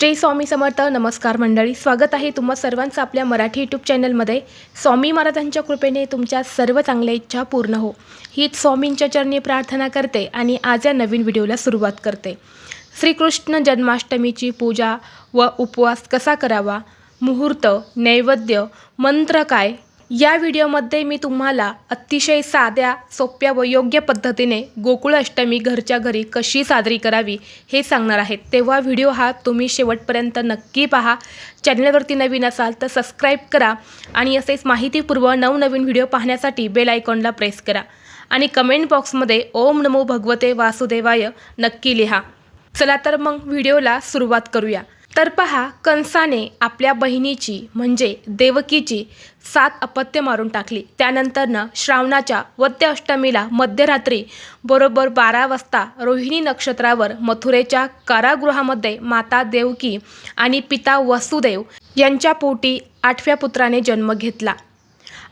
श्री स्वामी समर्थ नमस्कार मंडळी. स्वागत आहे तुम्हा सर्वांचं आपल्या मराठी यूट्यूब चॅनलमध्ये स्वामी महाराजांच्या कृपेने तुमच्या सर्व चांगल्या इच्छा पूर्ण हो. हीच स्वामींच्या चरणी प्रार्थना करते आणि आज या नवीन व्हिडिओला सुरुवात करते. श्रीकृष्ण जन्माष्टमीची पूजा व उपवास कसा करावा? मुहूर्त नैवेद्य मंत्र काय? या व्हिडिओमध्ये मी तुम्हाला अतिशय साध्या सोप्या व योग्य पद्धतीने गोकुळ अष्टमी घरच्या घरी कशी साजरी करावी हे सांगणार आहेत तेव्हा व्हिडिओ हा तुम्ही शेवटपर्यंत नक्की पहा. चॅनलवरती नवीन असाल तर सबस्क्राईब करा आणि असेच माहितीपूर्व नवनवीन व्हिडिओ पाहण्यासाठी बेल आयकॉनला प्रेस करा. आणि कमेंट बॉक्समध्ये ओम नमो भगवते वासुदेवाय नक्की लिहा. चला तर मग व्हिडिओला सुरुवात करूया. तर पहा कंसाने आपल्या बहिणीची म्हणजे देवकीची सात अपत्य मारून टाकली. त्यानंतरनं श्रावणाच्या वद्य अष्टमीला मध्यरात्री बरोबर बारा वाजता रोहिणी नक्षत्रावर मथुरेच्या कारागृहामध्ये माता देवकी आणि पिता वसुदेव यांच्या पोटी आठव्या पुत्राने जन्म घेतला.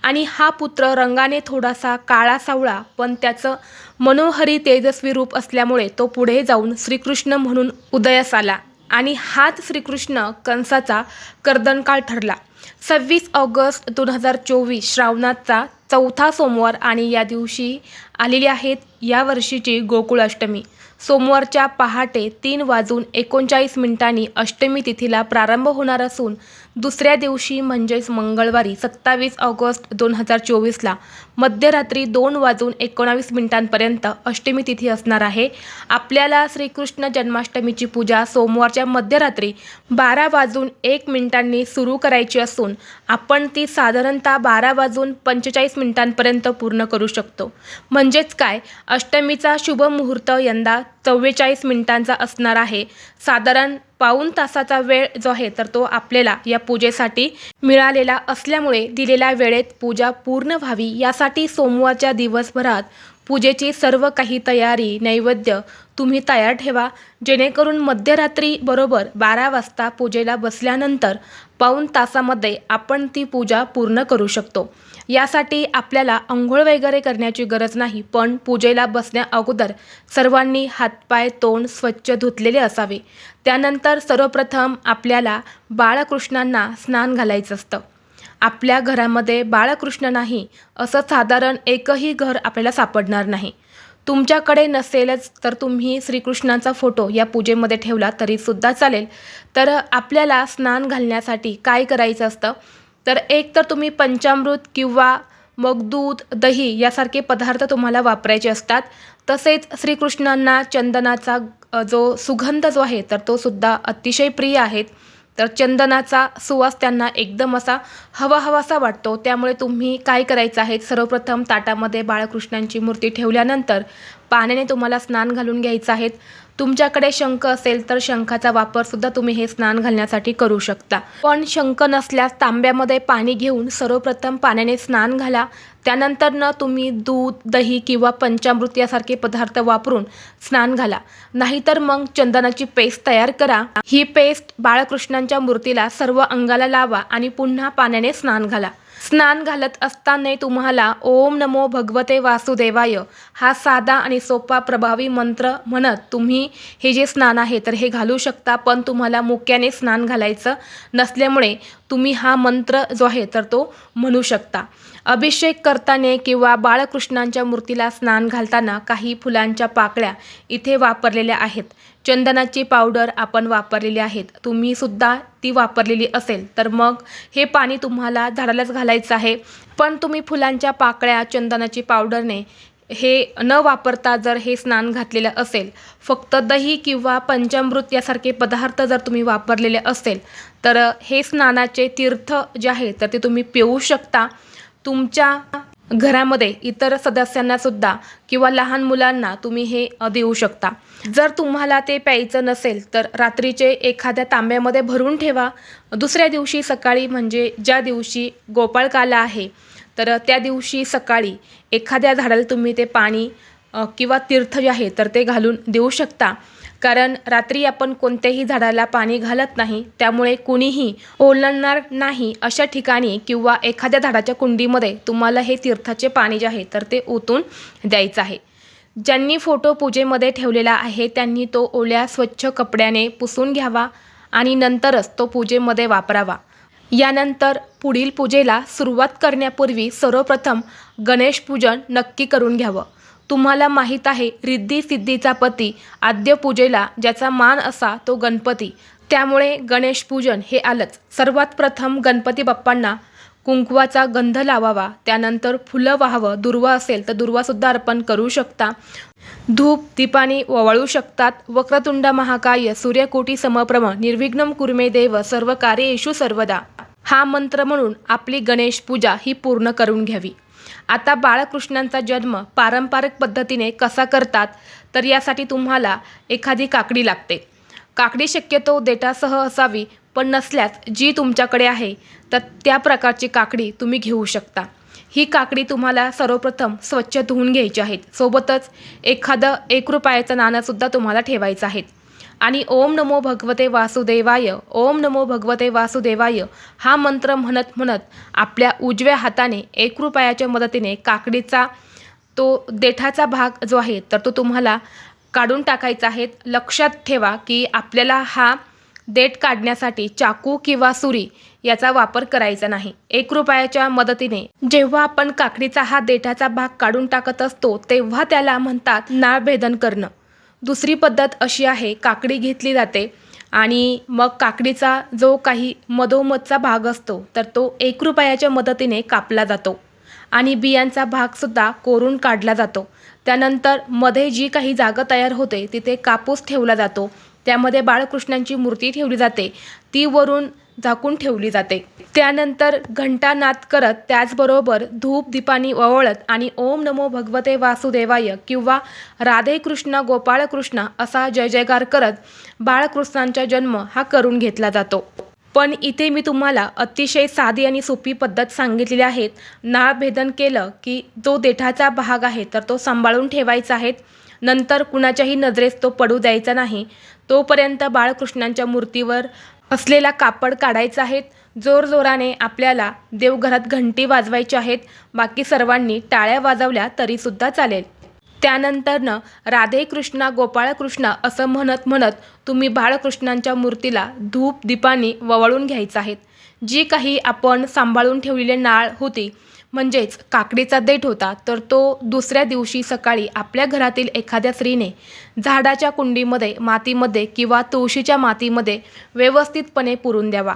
आणि हा पुत्र रंगाने थोडासा काळा सावळा पण त्याचं मनोहरी तेजस्वी रूप असल्यामुळे तो पुढे जाऊन श्रीकृष्ण म्हणून उदयास आला. आणि हाच श्रीकृष्ण कंसाचा कर्दनकाळ ठरला. सव्वीस ऑगस्ट दोन हजार चोवीस श्रावणाचा चौथा सोमवार आणि या दिवशी आलेली आहेत या वर्षीची गोकुळाष्टमी सोमवारच्या पहाटे तीन वाजून एकोणचाळीस मिनिटांनी अष्टमी तिथीला प्रारंभ होणार असून दुसऱ्या दिवशी म्हणजेच मंगळवारी सत्तावीस ऑगस्ट दोन हजार चोवीसला मध्यरात्री दोन वाजून एकोणावीस मिनिटांपर्यंत अष्टमी तिथी असणार आहे. आपल्याला श्रीकृष्ण जन्माष्टमीची पूजा सोमवारच्या मध्यरात्री बारा वाजून एक मिनिटांनी सुरू करायची असून आपण ती साधारणतः बारा वाजून पंचेचाळीस मिनिटांपर्यंत पूर्ण करू शकतो. म्हणजेच काय? अष्टमीचा शुभ मुहूर्त यंदा चव्वेचाळीस मिनिटांचा असणार आहे. साधारण पाऊण तासाचा वेळ जो आहे तर तो आपल्याला या पूजेसाठी मिळालेला असल्यामुळे दिलेल्या वेळेत पूजा पूर्ण व्हावी. यासाठी सोमवारच्या दिवसभरात पूजेची सर्व काही तयारी नैवेद्य तुम्ही तयार ठेवा. जेणेकरून मध्यरात्री बरोबर बारा वाजता पूजेला बसल्यानंतर पाऊण तासामध्ये आपण ती पूजा पूर्ण करू शकतो. यासाठी आपल्याला आंघोळ वगैरे करण्याची गरज नाही पण पूजेला बसण्या अगोदर सर्वांनी हातपाय तोंड स्वच्छ धुतलेले असावे. त्यानंतर सर्वप्रथम आपल्याला बाळकृष्णांना स्नान घालायचं असतं. आपल्या घरामध्ये बाळकृष्ण नाही असं साधारण एकही घर आपल्याला सापडणार नाही. तुमच्याकडे नसेलच तर तुम्ही श्रीकृष्णाचा फोटो या पूजेमध्ये ठेवला तरीसुद्धा चालेल. तर आपल्याला स्नान घालण्यासाठी काय करायचं असतं? तर एक तर तुम्ही पंचामृत किंवा मग दूध दही यासारखे पदार्थ तुम्हाला वापरायचे असतात. तसेच श्रीकृष्णांना चंदनाचा जो सुगंध जो आहे तर तो सुद्धा अतिशय प्रिय आहेत तर चंदनाचा सुवास त्यांना एकदम असा हवा हवासा वाटतो. त्यामुळे तुम्ही काय करायचं आहे? सर्वप्रथम ताटामध्ये बाळकृष्णांची मूर्ती ठेवल्यानंतर पाण्याने तुम्हाला स्नान घालून घ्यायचं आहेत. तुमच्याकडे शंख असेल तर शंखाचा वापरसुद्धा तुम्ही हे स्नान घालण्यासाठी करू शकता. पण शंख नसल्यास तांब्यामध्ये पाणी घेऊन सर्वप्रथम पाण्याने स्नान घाला. त्यानंतर न तुम्ही दूध दही किंवा पंचामृत यासारखे पदार्थ वापरून स्नान घाला. नाहीतर मग चंदनाची पेस्ट तयार करा. ही पेस्ट बाळकृष्णांच्या मूर्तीला सर्व अंगाला लावा आणि पुन्हा पाण्याने स्नान घाला. स्नान घालत असताना तुम्हाला ओम नमो भगवते वासुदेवाय हा साधा आणि सोपा प्रभावी मंत्र म्हणत तुम्ही हे जे स्नान आहे तर हे घालू शकता. पण तुम्हाला मुक्याने स्नान घालायचं नसल्यामुळे तुम्ही हा मंत्र जो आहे तर तो म्हणू शकता. अभिषेक करताना किंवा बाळकृष्णांच्या मूर्तीला स्नान घालताना काही फुलांच्या पाकळ्या इथे वापरलेल्या आहेत. चंदनाची पावडर आपण वापरलेली आहेत. तुम्ही सुद्धा ती वापरलेली असेल तर मग हे पाणी तुम्हाला झाडालाच घालायचं आहे. पण तुम्ही फुलांच्या पाकळ्या चंदनाची पावडरने हे न वापरता जर हे स्नान घातलेलं असेल फक्त दही किंवा पंचामृत यासारखे पदार्थ जर तुम्ही वापरलेले असेल तर हे स्नानाचे तीर्थ जे आहे तर ते तुम्ही पिऊ शकता. तुमच्या घरामध्ये इतर सदस्यांना सुद्धा किंवा लहान मुलांना तुम्ही हे देऊ शकता. जर तुम्हाला ते प्यायचं नसेल तर रात्रीचे एखाद्या तांब्यामध्ये भरून ठेवा. दुसऱ्या दिवशी सकाळी म्हणजे ज्या दिवशी गोपाळकाला आहे तर त्या दिवशी सकाळी एखाद्या झाडाला तुम्ही ते पाणी किंवा तीर्थ जे आहे तर ते घालून देऊ शकता. कारण रात्री आपण कोणत्याही झाडाला पाणी घालत नाही त्यामुळे कुणीही ओलांडणार नाही अशा ठिकाणी किंवा एखाद्या झाडाच्या कुंडीमध्ये तुम्हाला हे तीर्थाचे पाणी जे आहे तर ते ओतून द्यायचं आहे. ज्यांनी फोटो पूजेमध्ये ठेवलेला आहे त्यांनी तो ओल्या स्वच्छ कपड्याने पुसून घ्यावा आणि नंतरच तो पूजेमध्ये वापरावा. यानंतर पुढील पूजेला सुरुवात करण्यापूर्वी सर्वप्रथम गणेश पूजन नक्की करून घ्यावं. तुम्हाला माहीत आहे रिद्धी सिद्धीचा पती आद्य पूजेला ज्याचा मान असा तो गणपती. त्यामुळे गणेश पूजन हे आलंच. सर्वात प्रथम गणपती बाप्पांना कुंकवाचा गंध लावावा. त्यानंतर फुलं वाहावं. दुर्वा असेल तर दुर्वासुद्धा अर्पण करू शकता. धूप दीपानी ओवाळू शकतात. वक्रतुंड महाकाय सूर्यकोटी समप्रम निर्विघ्नम कुर्मे देव सर्व कार्येषु सर्वदा. हा मंत्र म्हणून आपली गणेश पूजा ही पूर्ण करून घ्यावी. आता बाळकृष्णांचा जन्म पारंपरिक पद्धतीने कसा करतात तर यासाठी तुम्हाला एखादी काकडी लागते. काकडी शक्यतो देठासह असावी पण नसल्यास जी तुमच्याकडे आहे तर त्या प्रकारची काकडी तुम्ही घेऊ शकता. ही काकडी तुम्हाला सर्वप्रथम स्वच्छ धुवून घ्यायची आहेत सोबतच एखादं एक रुपयाचं नाणंसुद्धा तुम्हाला ठेवायचं आहे. आणि ओम नमो भगवते वासुदेवाय ओम नमो भगवते वासुदेवाय हा मंत्र म्हणत म्हणत आपल्या उजव्या हाताने एक रुपयाच्या मदतीने काकडीचा तो देठाचा भाग जो आहे तर तो तुम्हाला काढून टाकायचा आहे. लक्षात ठेवा की आपल्याला हा देठ काढण्यासाठी चाकू किंवा सुरी याचा वापर करायचा नाही. एक रुपयाच्या मदतीने जेव्हा आपण काकडीचा हा देठाचा भाग काढून टाकत असतो तेव्हा त्याला म्हणतात नाळभेदन करणं. दुसरी पद्धत अशी आहे काकडी घेतली जाते. आणि मग काकडीचा जो काही मधोमधचा भाग असतो तर तो एक रुपयाच्या मदतीने कापला जातो. आणि बियांचा भागसुद्धा कोरून काढला जातो. त्यानंतरमध्ये जी काही जागा तयार होते तिथे कापूस ठेवला जातो. त्यामध्ये बाळकृष्णांची मूर्ती ठेवली जाते. ती वरून झाकून ठेवली जाते. त्यानंतर घंटानाद करत त्याचबरोबर धूप दीपानी ओवळत आणि ओम नमो भगवते वासुदेवाय किंवा राधे कृष्ण गोपाळ कृष्ण असा जय जयकार करत बाळकृष्णांचा जन्म हा करून घेतला जातो. पण इथे मी तुम्हाला अतिशय साधी आणि सोपी पद्धत सांगितलेली आहेत नाळभेदन केलं की जो देठाचा भाग आहे तर तो सांभाळून ठेवायचा आहे. नंतर कुणाच्याही नजरेस तो पडू द्यायचा नाही. तोपर्यंत बाळकृष्णांच्या मूर्तीवर असलेला कापड काढायचा आहे. जोरजोराने आपल्याला देवघरात घंटी वाजवायची आहेत. बाकी सर्वांनी टाळ्या वाजवल्या तरीसुद्धा चालेल. त्यानंतरनं राधे कृष्णा गोपाळ कृष्णा असं म्हणत म्हणत तुम्ही बाळकृष्णांच्या मूर्तीला धूप दीपानी ववाळून घ्यायचं आहेत जी काही आपण सांभाळून ठेवलेली नाळ होती म्हणजेच काकडीचा देठ होता तर तो दुसऱ्या दिवशी सकाळी आपल्या घरातील एखाद्या स्त्रीने झाडाच्या कुंडीमध्ये मातीमध्ये किंवा तुळशीच्या मातीमध्ये व्यवस्थितपणे पुरून द्यावा.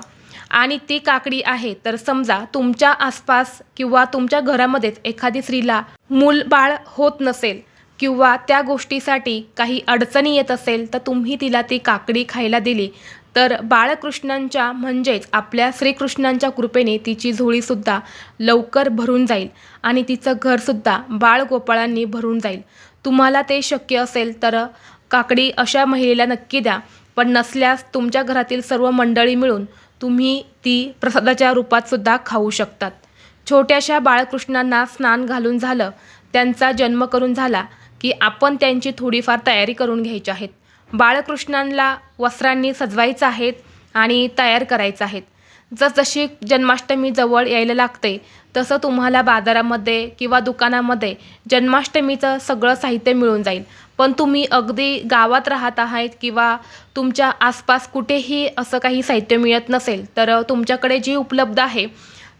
आणि ती काकडी आहे तर समजा तुमच्या आसपास किंवा तुमच्या घरामध्येच एखादी स्त्रीला मूल बाळ होत नसेल किंवा त्या गोष्टीसाठी काही अडचणी येत असेल तर तुम्ही तिला ती काकडी खायला दिली. तर बाळकृष्णांच्या म्हणजेच आपल्या श्रीकृष्णांच्या कृपेने तिची झोळीसुद्धा लवकर भरून जाईल आणि तिचं घरसुद्धा बाळगोपाळांनी भरून जाईल. तुम्हाला ते शक्य असेल तर काकडी अशा महिलेला नक्की द्या पण नसल्यास तुमच्या घरातील सर्व मंडळी मिळून तुम्ही ती प्रसादाच्या रूपातसुद्धा खाऊ शकतात. छोट्याशा बाळकृष्णांना स्नान घालून झालं त्यांचा जन्म करून झाला की आपण त्यांची थोडीफार तयारी करून घ्यायची आहेत बाळकृष्णांना वस्त्रांनी सजवायचं आहेत आणि तयार करायचं आहेत. जसजशी जन्माष्टमी जवळ यायला लागते तसं तुम्हाला बाजारामध्ये किंवा दुकानामध्ये जन्माष्टमीचं सगळं साहित्य मिळून जाईल. पण तुम्ही अगदी गावात राहत आहात किंवा तुमच्या आसपास कुठेही असं काही साहित्य मिळत नसेल तर तुमच्याकडे जी उपलब्ध आहे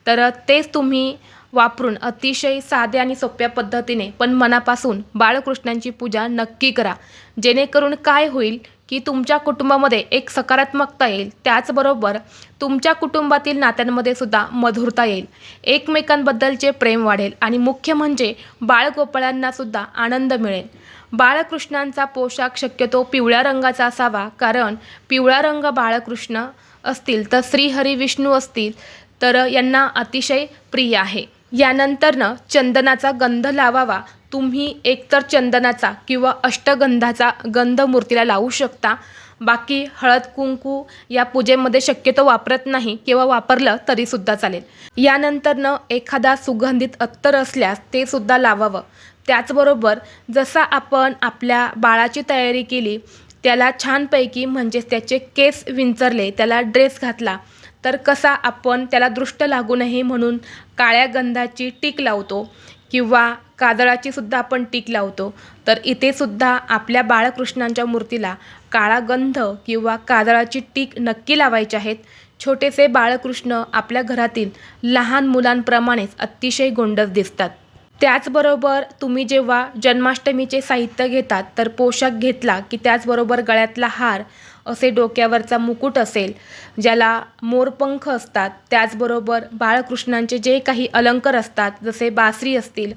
तर तेच तुम्ही वापरून अतिशय साध्या आणि सोप्या पद्धतीने पण मनापासून बाळकृष्णांची पूजा नक्की करा. जेणेकरून काय होईल की तुमच्या कुटुंबामध्ये एक सकारात्मकता येईल. त्याचबरोबर तुमच्या कुटुंबातील नात्यांमध्ये सुद्धा मधुरता येईल. एकमेकांबद्दलचे प्रेम वाढेल आणि मुख्य म्हणजे बाळगोपाळांना सुद्धा आनंद मिळेल. बाळकृष्णांचा पोशाख शक्यतो पिवळ्या रंगाचा असावा कारण पिवळा रंग बाळकृष्ण असतील तर श्रीहरी विष्णू असतील तर यांना अतिशय प्रिय आहे. यानंतरनं चंदनाचा गंध लावावा. तुम्ही एकतर चंदनाचा किंवा अष्टगंधाचा गंध मूर्तीला लावू शकता. बाकी हळद कुंकू या पूजेमध्ये शक्यतो वापरत नाही किंवा वापरलं तरीसुद्धा चालेल. यानंतरनं एखादा सुगंधित अत्तर असल्यास ते सुद्धा लावावं. त्याचबरोबर जसा आपण आपल्या बाळाची तयारी केली त्याला छानपैकी म्हणजेच त्याचे केस विंचरले त्याला ड्रेस घातला तर कसा आपण त्याला दृष्ट लागू नये म्हणून काळ्या गंधाची टीक लावतो किंवा काजळाची सुद्धा आपण टीक लावतो. तर इथे सुद्धा आपल्या बाळकृष्णांच्या मूर्तीला काळा गंध किंवा काजळाची टीक नक्की लावायची आहेत. छोटेसे बाळकृष्ण आपल्या घरातील लहान मुलांप्रमाणेच अतिशय गोंडस दिसतात. त्याचबरोबर तुम्ही जेव्हा जन्माष्टमीचे साहित्य घेतात तर पोशाख घेतला की त्याचबरोबर गळ्यातला हार असे डोक्यावरचा मुकुट असेल ज्याला मोरपंख असतात. त्याचबरोबर बाळकृष्णांचे जे काही अलंकार असतात जसे बासरी असतील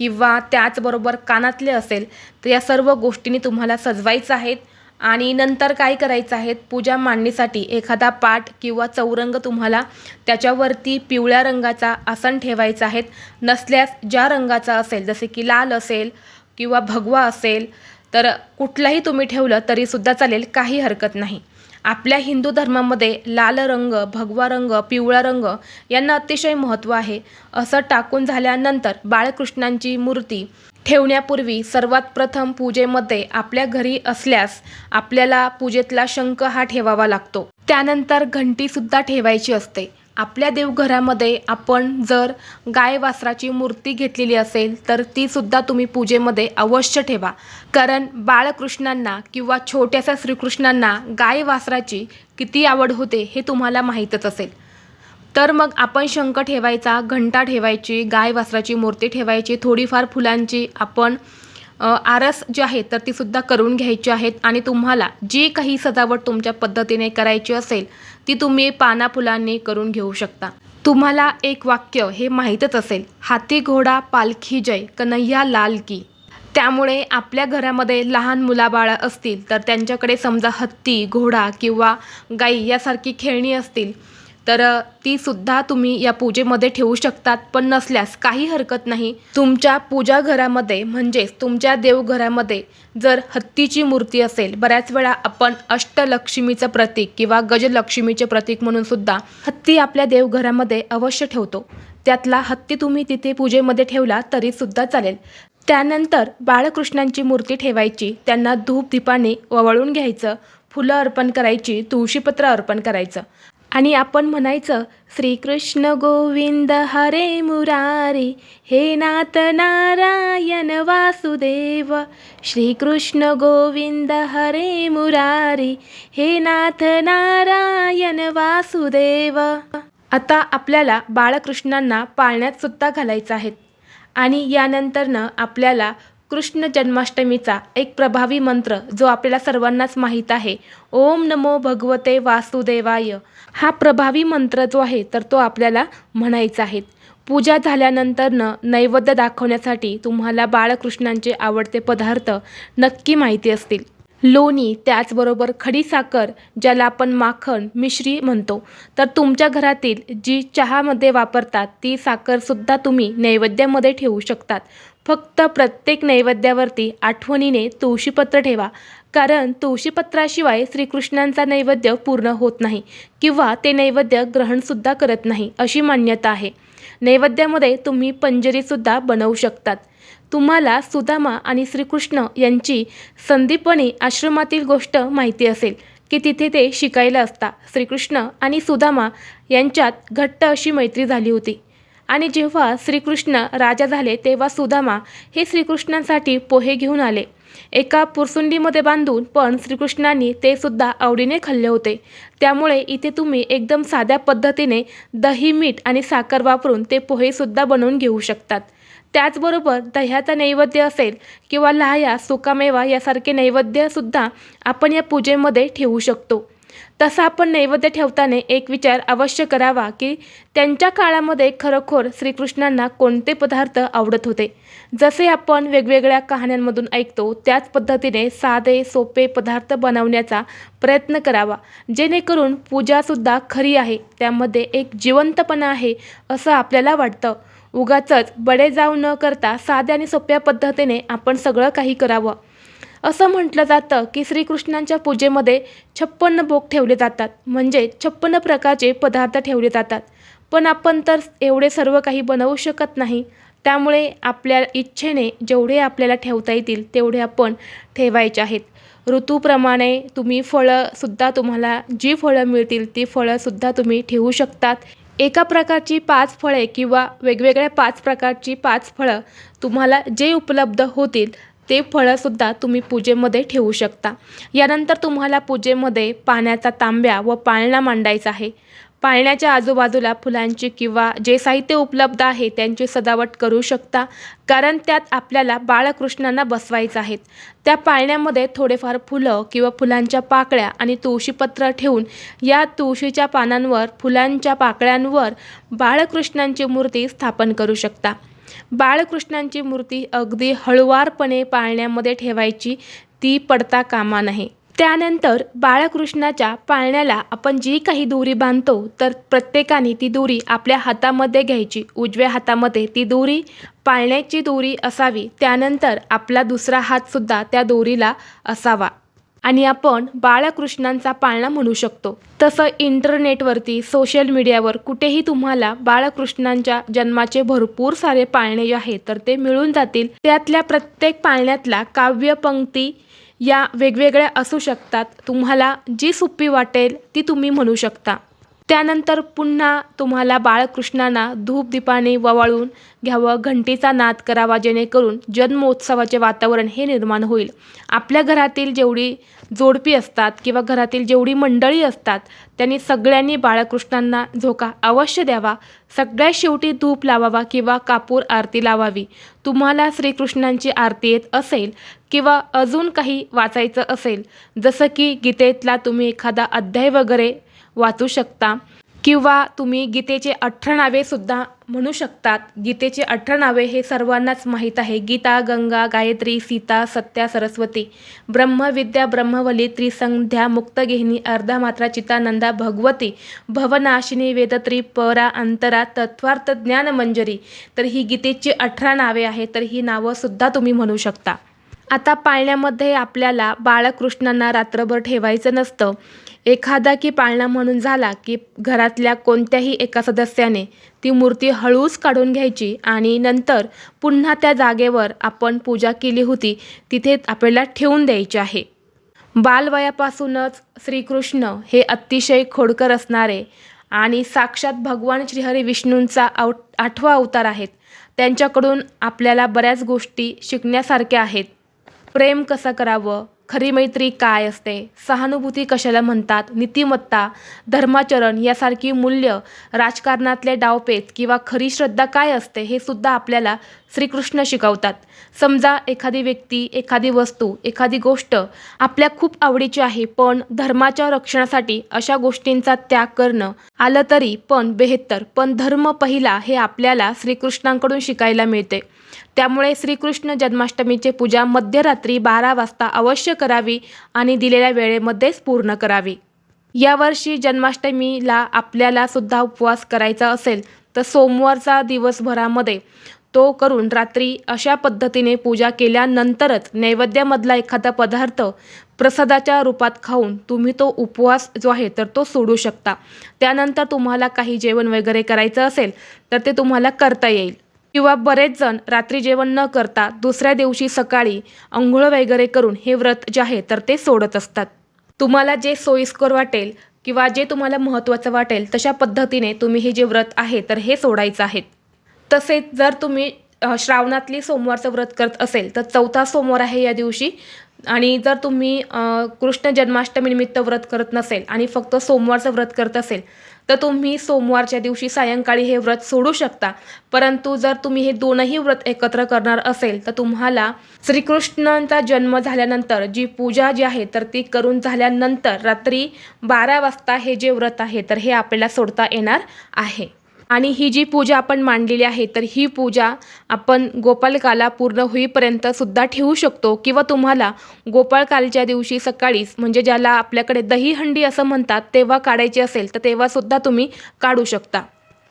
किंवा त्याचबरोबर कानातले असेल तर या सर्व गोष्टींनी तुम्हाला सजवायचं आहेत. आणि नंतर काय करायचं आहे? पूजा मांडणीसाठी एखादा पाट किंवा चौरंग तुम्हाला त्याच्यावरती पिवळ्या रंगाचा आसन ठेवायचा आहे नसल्यास ज्या रंगाचा असेल जसे की लाल असेल किंवा भगवा असेल तर कुठलाही तुम्ही ठेवलं तरीसुद्धा चालेल काही हरकत नाही. आपल्या हिंदू धर्मामध्ये लाल रंग भगवा रंग पिवळा रंग यांना अतिशय महत्त्व आहे. असं टाकून झाल्यानंतर बाळकृष्णांची मूर्ती ठेवण्यापूर्वी सर्वात प्रथम पूजेमध्ये आपल्या घरी असल्यास आपल्याला पूजेतला शंख हा ठेवावा लागतो. त्यानंतर घंटीसुद्धा ठेवायची असते. आपल्या देवघरामध्ये आपण जर गाय वासराची मूर्ती घेतलेली असेल तर ती सुद्धा तुम्ही पूजेमध्ये अवश्य ठेवा. कारण बाळकृष्णांना किंवा छोट्याशा श्रीकृष्णांना गाय वासराची किती आवड होते हे तुम्हाला माहीतच असेल. तर मग आपण शंख ठेवायचा घंटा ठेवायची गाय वासराची मूर्ती ठेवायची थोडीफार फुलांची आपण आरस जी आहे तर ती सुद्धा करून घ्यायची आहेत. आणि तुम्हाला जी काही सजावट तुमच्या पद्धतीने करायची असेल ती तुम्ही पाना फुलांनी करून घेऊ शकता. तुम्हाला एक वाक्य हे माहीतच असेल हाती घोडा पालखी जय कन्हैया लाल की. त्यामुळे आपल्या घरामध्ये लहान मुलाबाळा असतील तर त्यांच्याकडे समजा हत्ती घोडा किंवा गाई यासारखी खेळणी असतील तर तीसुद्धा ती सुद्धा तुम्ही या पूजेमध्ये ठेवू शकतात पण नसल्यास काही हरकत नाही. तुमच्या पूजा घरामध्ये म्हणजेच तुमच्या देवघरामध्ये जर हत्तीची मूर्ती असेल बऱ्याच वेळा आपण अष्टलक्ष्मीचं प्रतीक किंवा गजलक्ष्मीचे प्रतीक म्हणून सुद्धा हत्ती आपल्या देवघरामध्ये अवश्य ठेवतो. त्यातला हत्ती तुम्ही तिथे पूजेमध्ये ठेवला तरी सुद्धा चालेल. त्यानंतर बाळकृष्णांची मूर्ती ठेवायची त्यांना धूप दीपाने ववळून घ्यायचं फुलं अर्पण करायची तुळशीपत्र अर्पण करायचं. आणि आपण म्हणायचं श्रीकृष्ण गोविंद हरे मुरारी हे नाथ नारायण वासुदेव. श्रीकृष्ण गोविंद हरे मुरारी हे नाथ नारायण वासुदेव. आता आपल्याला बाळकृष्णांना पाळण्यात सुद्धा घालायचं आहेत आणि यानंतरनं आपल्याला कृष्ण जन्माष्टमीचा एक प्रभावी मंत्र जो आपल्याला सर्वांनाच माहीत आहे. ओम नमो भगवते वासुदेवाय. हा प्रभावी मंत्र जो आहे तर तो आपल्याला म्हणायचा आहे. पूजा झाल्यानंतरनं नैवेद्य दाखवण्यासाठी तुम्हाला बाळकृष्णांचे आवडते पदार्थ नक्की माहिती असतील. लोणी त्याचबरोबर खडीसाखर ज्याला आपण माखण मिश्री म्हणतो. तर तुमच्या घरातील जी चहामध्ये वापरतात ती साखरसुद्धा तुम्ही नैवेद्यामध्ये ठेवू शकतात. फक्त प्रत्येक नैवेद्यावरती आठवणीने तुळशीपत्र ठेवा. कारण तुळशीपत्राशिवाय श्रीकृष्णांचा नैवेद्य पूर्ण होत नाही किंवा ते नैवेद्य ग्रहणसुद्धा करत नाही अशी मान्यता आहे. नैवेद्यामध्ये तुम्ही पंजरीसुद्धा बनवू शकतात. तुम्हाला सुदामा आणि श्रीकृष्ण यांची संदीपनी आश्रमातील गोष्ट माहिती असेल की तिथे ते शिकायला असता. श्रीकृष्ण आणि सुदामा यांच्यात घट्ट अशी मैत्री झाली होती. आणि जेव्हा श्रीकृष्ण राजा झाले तेव्हा सुदामा हे श्रीकृष्णांसाठी पोहे घेऊन आले. एका पुरसुंडीमध्ये बांधून पण श्रीकृष्णांनी ते सुद्धा आवडीने खाल्ले होते. त्यामुळे इथे तुम्ही एकदम साध्या पद्धतीने दही मीठ आणि साखर वापरून ते पोहेसुद्धा बनवून घेऊ शकतात. त्याचबरोबर दह्याचा नैवेद्य असेल किंवा लाह्या सुकामेवा यासारखे नैवेद्यसुद्धा आपण या पूजेमध्ये ठेवू शकतो. तसा आपण नैवेद्य ठेवताना एक विचार अवश्य करावा की त्यांच्या काळामध्ये खरोखर श्रीकृष्णांना कोणते पदार्थ आवडत होते? जसे आपण वेगवेगळ्या कहाण्यांमधून ऐकतो त्याच पद्धतीने साधे सोपे पदार्थ बनवण्याचा प्रयत्न करावा. जेणेकरून पूजासुद्धा खरी आहे त्यामध्ये एक जिवंतपणा आहे असं आपल्याला वाटतं. उगाचच बडे जाऊ न करता साध्या आणि सोप्या पद्धतीने आपण सगळं काही करावं. असं म्हटलं जातं की श्रीकृष्णांच्या पूजेमध्ये छप्पन्न भोग ठेवले जातात. म्हणजे छप्पन्न प्रकारचे पदार्थ ठेवले जातात. पण आपण तर एवढे सर्व काही बनवू शकत नाही. त्यामुळे आपल्या इच्छेने जेवढे आपल्याला ठेवता येतील तेवढे आपण ठेवायचे आहेत. ऋतूप्रमाणे तुम्ही फळंसुद्धा तुम्हाला जी फळं मिळतील ती फळंसुद्धा तुम्ही ठेवू शकतात. एका प्रकारची पाच फळे किंवा वेगवेगळ्या पाच प्रकारची पाच फळं तुम्हाला जे उपलब्ध होतील ते फळंसुद्धा तुम्ही पूजेमध्ये ठेवू शकता. यानंतर तुम्हाला पूजेमध्ये पाण्याचा तांब्या व पाळणा मांडायचा आहे. पाळण्याच्या आजूबाजूला फुलांची किंवा जे साहित्य उपलब्ध आहे त्यांची सजावट करू शकता कारण त्यात आपल्याला बाळकृष्णांना बसवायचं आहेत त्या पाळण्यामध्ये थोडेफार फुलं किंवा फुलांच्या पाकळ्या आणि तुळशीपत्र ठेवून या तुळशीच्या पानांवर फुलांच्या पाकळ्यांवर बाळकृष्णांची मूर्ती स्थापन करू शकता. बाळकृष्णांची मूर्ती अगदी हळुवारपणे पाळण्यामध्ये ठेवायची ती पडता कामा नाही त्यानंतर बाळकृष्णाच्या पाळण्याला आपण जी काही दोरी बांधतो तर प्रत्येकाने ती दोरी आपल्या हातामध्ये घ्यायची. उजव्या हातामध्ये ती दोरी पाळण्याची दोरी असावी. त्यानंतर आपला दुसरा हातसुद्धा त्या दोरीला असावा. आणि आपण बाळकृष्णांचा पाळणा म्हणू शकतो. तसं इंटरनेटवरती सोशल मीडियावर कुठेही तुम्हाला बाळकृष्णांच्या जन्माचे भरपूर सारे पाळणे जे आहेत तर ते मिळून जातील. त्यातल्या प्रत्येक पाळण्यातला काव्यपंक्ती या वेगवेगळ्या असू शकतात. तुम्हाला जी सोपी वाटेल ती तुम्ही म्हणू शकता. त्यानंतर पुन्हा तुम्हाला बाळकृष्णांना धूपदीपाने ववाळून घ्यावं घंटीचा नाद करावा जेणेकरून जन्मोत्सवाचे वातावरण हे निर्माण होईल. आपल्या घरातील जेवढी जोडपी असतात किंवा घरातील जेवढी मंडळी असतात त्यांनी सगळ्यांनी बाळकृष्णांना झोका अवश्य द्यावा. सगळ्यात शेवटी धूप लावावा किंवा कापूर आरती लावावी. तुम्हाला श्रीकृष्णांची आरती येत असेल किंवा अजून काही वाचायचं असेल जसं की गीतेतला तुम्ही एखादा अध्याय वगैरे वाचू शकता. किंवा तुम्ही गीतेचे अठरा नावेसुद्धा म्हणू शकतात. गीतेचे अठरा नावे हे सर्वांनाच माहीत आहे. गीता गंगा गायत्री सीता सत्या सरस्वती ब्रह्मविद्या ब्रह्मवली त्रिसंध्या मुक्तगेहिनी अर्धा मात्रा चितानंदा भगवती भवनाशिनी वेदत्री परा अंतरा तत्वार्थ ज्ञानमंजरी. तर ही गीतेची अठरा नावे आहेत. तर ही नावंसुद्धा तुम्ही म्हणू शकता. आता पाळण्यामध्ये आपल्याला बाळकृष्णांना रात्रभर ठेवायचं नसतं. एखादा की पाळणा म्हणून झाला की घरातल्या कोणत्याही एका सदस्याने ती मूर्ती हळूच काढून घ्यायची आणि नंतर पुन्हा त्या जागेवर आपण पूजा केली होती तिथे आपल्याला ठेवून द्यायची आहे. बालवयापासूनच श्रीकृष्ण हे अतिशय खोडकर असणारे आणि साक्षात भगवान श्रीहरी विष्णूंचा आव आठवा अवतार आहेत. त्यांच्याकडून आपल्याला बऱ्याच गोष्टी शिकण्यासारख्या आहेत. प्रेम कसं करावं? खरी मैत्री काय असते? सहानुभूती कशाला म्हणतात? नीतिमत्ता धर्माचरण यासारखी मूल्य राजकारणातले डावपेच किंवा खरी श्रद्धा काय असते हे सुद्धा आपल्याला श्रीकृष्ण शिकवतात. समजा एखादी व्यक्ती एखादी वस्तू एखादी गोष्ट आपल्या खूप आवडीची आहे पण धर्माच्या रक्षणासाठी अशा गोष्टींचा त्याग करणं आलं तरी पण बेहत्तर पण धर्म पहिला हे आपल्याला श्रीकृष्णांकडून शिकायला मिळते. त्यामुळे श्रीकृष्ण जन्माष्टमीची पूजा मध्यरात्री बारा वाजता अवश्य करावी आणि दिलेल्या वेळेमध्येच पूर्ण करावी. यावर्षी जन्माष्टमीला आपल्याला सुद्धा उपवास करायचा असेल तर सोमवारचा दिवसभरामध्ये तो करून रात्री अशा पद्धतीने पूजा केल्यानंतरच नैवेद्यामधला एखादा पदार्थ प्रसादाच्या रूपात खाऊन तुम्ही तो उपवास जो आहे तर तो सोडू शकता. त्यानंतर तुम्हाला काही जेवण वगैरे करायचं असेल तर ते तुम्हाला करता येईल. किंवा बरेच जण रात्री जेवण न करता दुसऱ्या दिवशी सकाळी अंघोळ वगैरे करून हे व्रत जे आहे तर ते सोडत असतात. तुम्हाला जे सोयीस्कर वाटेल किंवा जे तुम्हाला महत्त्वाचं वाटेल तशा पद्धतीने तुम्ही हे जे व्रत आहे तर हे सोडायचं आहे. तसेच जर तुम्ही श्रावणातली सोमवारचं व्रत करत असेल तर चौथा सोमवार आहे या दिवशी आणि जर तुम्ही कृष्ण जन्माष्टमीनिमित्त व्रत करत नसेल आणि फक्त सोमवारचं व्रत करत असेल तर तुम्ही सोमवारच्या दिवशी सायंकाळी हे व्रत सोडू शकता. परंतु जर तुम्ही हे दोनही व्रत एकत्र करणार असेल तर तुम्हाला श्रीकृष्णांचा जन्म झाल्यानंतर जी पूजा जी आहे तर ती करून झाल्यानंतर रात्री बारा वाजता हे जे व्रत आहे तर हे आपल्याला सोडता येणार आहे. आणि ही जी पूजा आपण मांडलेली आहे तर ही पूजा आपण गोपालकाला पूर्ण होईपर्यंत सुद्धा ठेवू शकतो किंवा तुम्हाला गोपाळकालच्या दिवशी सकाळीच म्हणजे ज्याला आपल्याकडे दहीहंडी असं म्हणतात तेव्हा काढायची असेल तर तेव्हासुद्धा तुम्ही काढू शकता.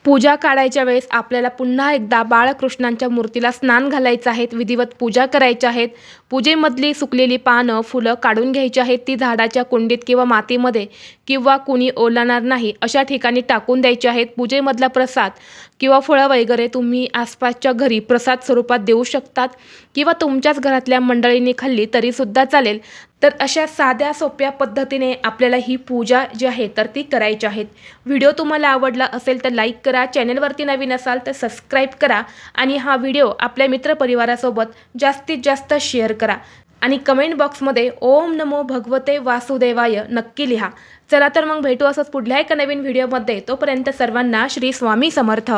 पूजा काढायच्या वेळेस आपल्याला पुन्हा एकदा बाळकृष्णांच्या मूर्तीला स्नान घालायचं आहेत विधिवत पूजा करायच्या आहेत पूजेमधली सुकलेली पानं फुलं काढून घ्यायची आहेत. ती झाडाच्या कुंडीत किंवा मातीमध्ये किंवा कुणी ओलाणार नाही अशा ठिकाणी टाकून द्यायचे आहेत. पूजेमधला प्रसाद किंवा फळं वगैरे तुम्ही आसपासच्या घरी प्रसाद स्वरूपात देऊ शकतात किंवा तुमच्याच घरातल्या मंडळींनी खाल्ली तरीसुद्धा चालेल. तर अशा साध्या सोप्या पद्धतीने आपल्याला ही पूजा जी आहे तर ती करायची आहेत. व्हिडिओ तुम्हाला आवडला असेल तर लाईक करा चॅनलवरती नवीन असाल तर सबस्क्राईब करा आणि हा व्हिडिओ आपल्या मित्रपरिवारासोबत जास्तीत जास्त शेअर करा. आणि कमेंट बॉक्समध्ये ओम नमो भगवते वासुदेवाय नक्की लिहा. चला तर मग भेटू असंच पुढल्या एका नवीन व्हिडिओमध्ये. तोपर्यंत सर्वांना श्री स्वामी समर्थ.